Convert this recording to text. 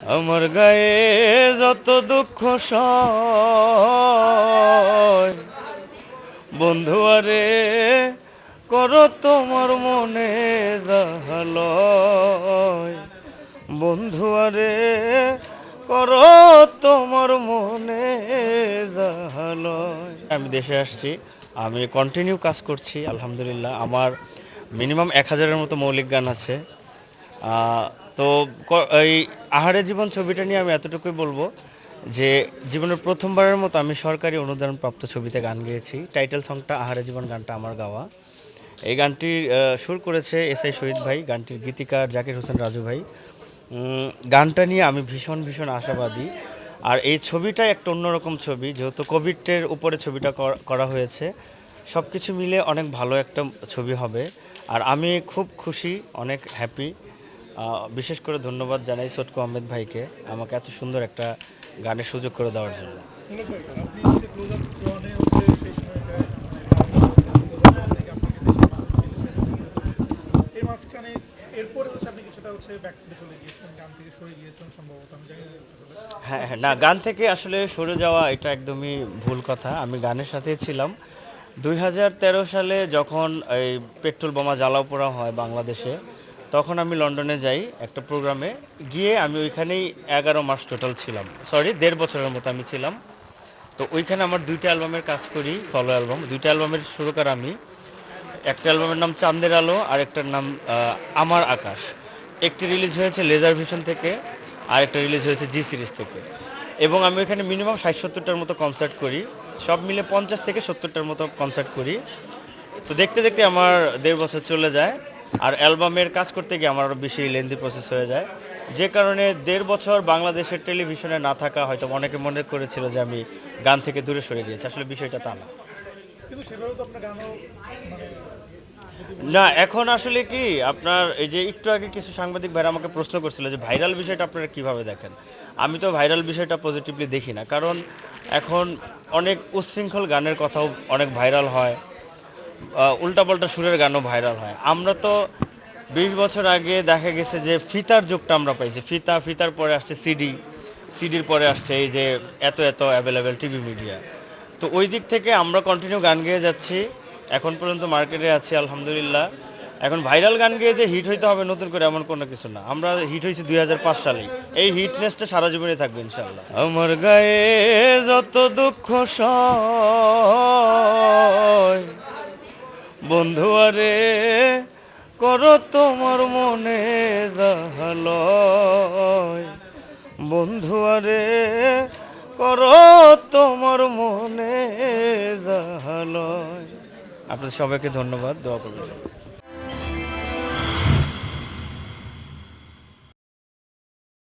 আমার গায়ে যত দুঃখ বন্ধু আরে, করো তোমার মনে জাহালয় বন্ধু আরে, করো তোমার মনে জাহালয় আমি দেশে আসছি, আমি কন্টিনিউ কাজ করছি, আলহামদুলিল্লাহ। আমার মিনিমাম এক হাজারের মতো মৌলিক গান আছে। তো এই আহারে জীবন ছবিটা নিয়ে আমি এতটুকুই বলব যে জীবনের প্রথমবারের মতো আমি সরকারি অনুদান প্রাপ্ত ছবিতে গান গেয়েছি। টাইটেল সংটা আহারে জীবন গানটা আমার গাওয়া। এই গানটির সুর করেছে এস আই শহীদ ভাই, গানটির গীতিকার জাকির হোসেন রাজু ভাই। গানটা নিয়ে আমি ভীষণ ভীষণ আশাবাদী। আর এই ছবিটা একটা অন্যরকম ছবি, যেহেতু কোভিডের উপরে ছবিটা করা হয়েছে সব কিছু মিলে অনেক ভালো একটা ছবি হবে। আর আমি খুব খুশি, অনেক হ্যাপি বিশেষ করে ধন্যবাদ জানাই সটকু আহমেদ ভাইকে আমাকে এত সুন্দর একটা গানের সুযোগ করে দেওয়ার জন্য। হ্যাঁ হ্যাঁ না গান থেকে আসলে সরে যাওয়া এটা একদমই ভুল কথা। আমি গানের সাথেই ছিলাম। দুই হাজার তেরো সালে যখন এই পেট্রোল বোমা জ্বালাও পোড়া হয় বাংলাদেশে তখন আমি লন্ডনে যাই একটা প্রোগ্রামে। গিয়ে আমি ওইখানেই এগারো মাস টোটাল ছিলাম। সরি দেড় বছরের মতো আমি ছিলাম। তো ওইখানে আমার দুইটা অ্যালবামের কাজ করি সলো অ্যালবাম দুইটা অ্যালবামের সুরকার আমি। একটা অ্যালবামের নাম চাঁদের আলো আর একটার নাম আমার আকাশ। একটি রিলিজ হয়েছে লেজার ভিশন থেকে আর একটা রিলিজ হয়েছে জি সিরিজ থেকে। এবং আমি ওইখানে মিনিমাম ষাট সত্তরটার মতো কনসার্ট করি। সব মিলে পঞ্চাশ থেকে সত্তরটার মতো কনসার্ট করি। তো দেখতে দেখতে আমার দেড় বছর চলে যায়। আর অ্যালবামের কাজ করতে গিয়ে আমার আরও বেশি লেন্দি প্রসেস হয়ে যায়। যে কারণে দেড় বছর বাংলাদেশের টেলিভিশনে না থাকা হয়তো অনেকে মনে করেছিল যে আমি গান থেকে দূরে সরে গিয়েছি। আসলে বিষয়টা তা না। না এখন আসলে কি আপনার এই যে একটু আগে কিছু সাংবাদিক ভাইরা আমাকে প্রশ্ন করছিল যে ভাইরাল বিষয়টা আপনারা কীভাবে দেখেন? আমি তো ভাইরাল বিষয়টা পজিটিভলি দেখি না। কারণ এখন অনেক উচ্ছৃঙ্খল গানের কথাও অনেক ভাইরাল হয়। উল্টাপাল্টা সুরের গানও ভাইরাল হয়। আমরা তো বিশ বছর আগে দেখা গেছে যে ফিতার যুগটা আমরা পাইছি। ফিতা, ফিতার পরে আসছে সিডি। সিডির পরে আসছে এই যে এত এত অ্যাভেলেবেল টিভি মিডিয়া তো ওই দিক থেকে আমরা কন্টিনিউ গান গেয়ে যাচ্ছি। এখন পর্যন্ত মার্কেটে আছি, আলহামদুলিল্লাহ। এখন ভাইরাল গান গেয়ে যে হিট হইতে হবে নতুন করে এমন কোনো কিছু না। আমরা হিট হয়েছি দুই হাজার পাঁচ সালেই এই হিটনেসটা সারা জীবনে থাকবে ইনশাল্লাহ আমার গায়ে যত দুঃখ সয় বন্ধু, আরে করো তোমার মনে জাহাল বন্ধু, আরে করো তোমার মনে জাহাল আপনাদের সবাইকে ধন্যবাদ, দোয়া করবেন।